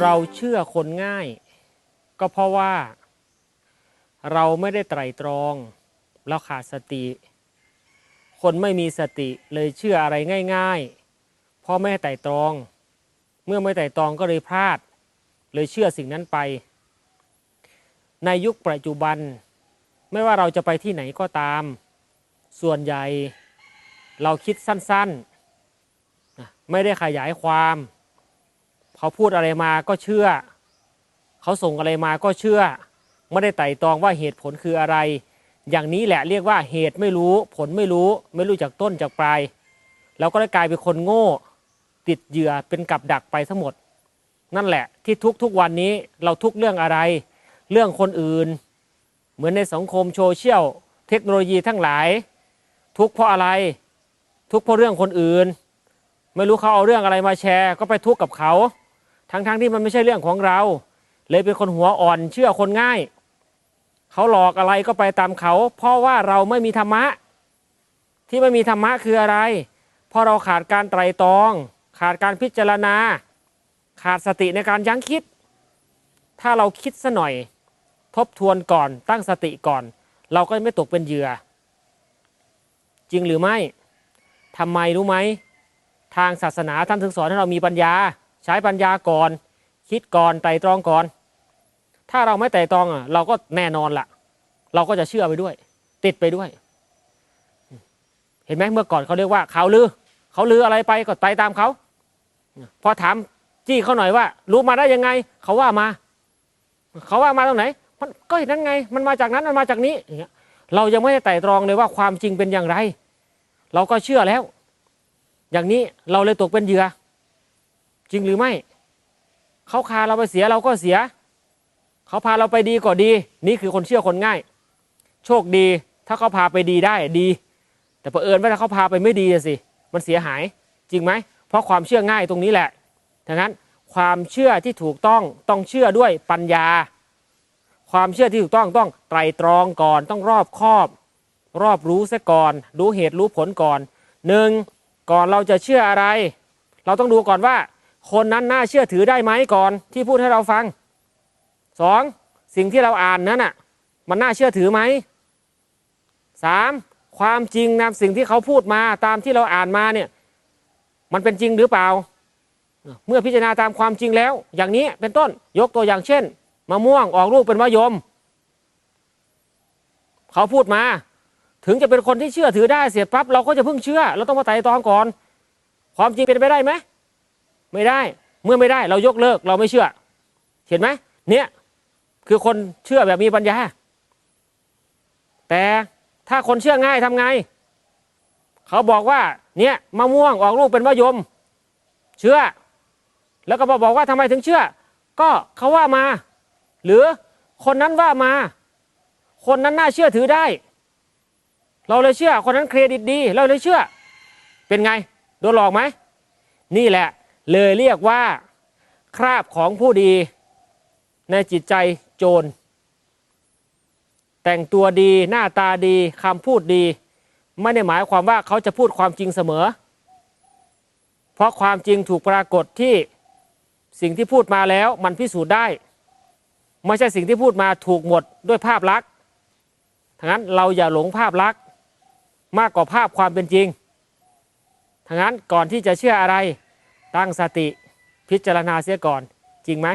เราเชื่อคนง่าย ก็เพราะว่า เราไม่ได้ไตรตรองเราขาดสติ คนไม่มีสติเลยเชื่ออะไรง่ายๆเพราะไม่ได้ไตรตรอง เมื่อไม่ไตรตรองก็เลยพลาด เลยเชื่อสิ่งนั้นไป ในยุคปัจจุบัน ไม่ว่าเราจะไปที่ไหนก็ตาม ส่วนใหญ่เราคิดสั้นๆ ไม่ได้ขยายความ เขาพูดอะไรมาก็เชื่อ เขาส่งอะไรมาก็เชื่อ ไม่ได้ไต่ตองว่าเหตุผลคืออะไร อย่างนี้แหละเรียกว่าเหตุไม่รู้ผลไม่รู้ ไม่รู้จากต้นจากปลายแล้วก็ได้กลายเป็นคนโง่ ติดเหยื่อเป็นกับดักไปทั้งหมด นั่นแหละที่ทุกทุกวันนี้เราทุกเรื่องอะไร เรื่องคนอื่น เหมือนในสังคมโซเชียลเทคโนโลยีทั้งหลาย ทุกเพราะอะไร ทุกเพราะเรื่องคนอื่น ไม่รู้เขาเอาเรื่องอะไรมาแชร์ ก็ไปทุกข์กับเขา ทั้งๆทที่มันไม่ใช่เรื่องของเรา เลยเป็นคนหัวอ่อนเชื่อคนง่าย เขาหลอกอะไรก็ไปตามเขา เพราะว่าเราไม่มีธรรมะ ที่ไม่มีธรรมะคืออะไร เพราะเราขาดการไตรตรอง ขาดการพิจารณา ขาดสติในการยั้งคิด ถ้าเราคิดซะหน่อย ทบทวนก่อนตั้งสติก่อน เราก็ไม่ตกเป็นเหยื่อ จริงหรือไม่ทำไมรู้ไหมทางศาสนาท่านถึงสอนให้เรามีปัญญา ใช้ปัญญาก่อน คิดก่อนไตร่ตรองก่อน ถ้าเราไม่ไตร่ตรองอะเราก็แน่นอนละเราก็จะเชื่อไปด้วย ติดไปด้วย เห็นไหมเมื่อก่อนเขาเรียกว่าเขาลือเขาลืออะไรไปก็ไปตามเขาพอถามจี้เขาหน่อยว่า รู้มาได้ยังไง เขาว่ามา เขาว่ามาตรงไหน มันก็เห็นนั้นไง มันมาจากนั้นมันมาจากนี้อย่างเงี้ยเรายังไม่ได้ไต่ตรองเลยว่าความจริงเป็นอย่างไร เราก็เชื่อแล้ว อย่างนี้เราเลยตกเป็นเหยื่อ จริงหรือไม่ เขาพาเราไปเสียเราก็เสีย เขาพาเราไปดีก็ดี นี่คือคนเชื่อคนง่าย โชคดีถ้าเขาพาไปดีได้ดี แต่เผอิญว่าถ้าเขาพาไปไม่ดีสิมันเสียหายจริงไหม เพราะความเชื่อง่ายตรงนี้แหละดังนั้นความเชื่อที่ถูกต้องต้องเชื่อด้วยปัญญา ความเชื่อที่ถูกต้องต้องไตรตรองก่อนต้องรอบคอบ รอบรู้ซะก่อน รู้เหตุรู้ผลก่อนหนึ่งก่อนเราจะเชื่ออะไร เราต้องดูก่อนว่า คนนั้นน่าเชื่อถือได้ไหมก่อนที่พูดให้เราฟังสองสิ่งที่เราอ่านนั้นอะมันน่าเชื่อถือไหมสามความจริงนำสิ่งที่เขาพูดมาตามที่เราอ่านมาเนี่ยมันเป็นจริงหรือเปล่า เมื่อพิจารณาตามความจริงแล้ว อย่างนี้เป็นต้นยกตัวอย่างเช่นมะม่วงออกลูกเป็นมะยม เขาพูดมา ถึงจะเป็นคนที่เชื่อถือได้เสียปั๊บเราก็จะเพิ่งเชื่อ เราต้องมาไต่ตองก่อน ความจริงเป็นไปได้ไหม ไม่ได้ เมื่อไม่ได้เรายกเลิกเราไม่เชื่อ เห็นไหมเนี่ยคือคนเชื่อแบบมีปัญญา แต่ถ้าคนเชื่อง่ายทำไง เขาบอกว่าเนี่ยมะม่วงออกลูกเป็นมะยม เชื่อ แล้วก็มาบอกว่าทำไมถึงเชื่อ ก็เขาว่ามา หรือคนนั้นว่ามา คนนั้นน่าเชื่อถือได้ เราเลยเชื่อ คนนั้นเครดิตดี เราเลยเชื่อ เป็นไง โดนหลอกไหม นี่แหละ เลยเรียกว่าคราบของผู้ดีในจิตใจโจร แต่งตัวดีหน้าตาดีคำพูดดี ไม่ได้หมายความว่าเขาจะพูดความจริงเสมอ เพราะความจริงถูกปรากฏที่สิ่งที่พูดมาแล้วมันพิสูจน์ได้ ไม่ใช่สิ่งที่พูดมาถูกหมดด้วยภาพลักษณ์ทั้งนั้นเราอย่าหลงภาพลักษณ์มากกว่าภาพความเป็นจริงทั้งนั้นก่อนที่จะเชื่ออะไร ตั้งสติพิจารณาเสียก่อน จริงไหม